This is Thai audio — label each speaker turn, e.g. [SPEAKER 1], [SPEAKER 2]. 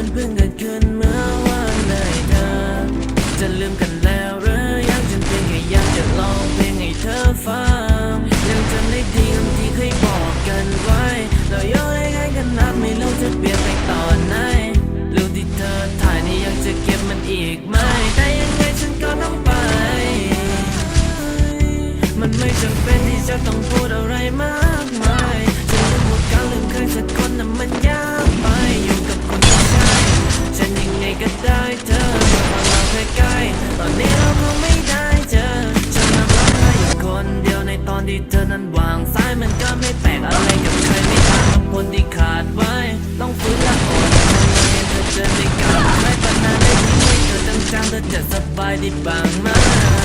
[SPEAKER 1] ันเพิ่งเกิดขึ้นเมื่อวานเลยเธอ จะลืมกันแล้วหรือยังฉันเพียงแค่อยากจะลองเพลงให้เธอฟังยังจำได้ดีคำที่เคยบอกกันไว้เราย้อนให้กันนับไม่รู้จะเปลี่ยนไปตอนไหนรูปที่เธอถ่ายนี่ยังจะเก็บมันอีกไหมแต่ยังไงฉันก็ต้องไป มันไม่จำเป็นที่จะต้องพูดอะไรมากมาย อนที่เธอนั้นวางสายมันก็ไม่แปลกอะไรกับใครไม่ต่างกับคนที่ขาดไว้ ต้องฟื้นละอ่อนทำไเธอเจอไม่กลับไม่ปัญหาได้ทิ้งให้เธอจังๆเธอจะสบายดีบ้างไหม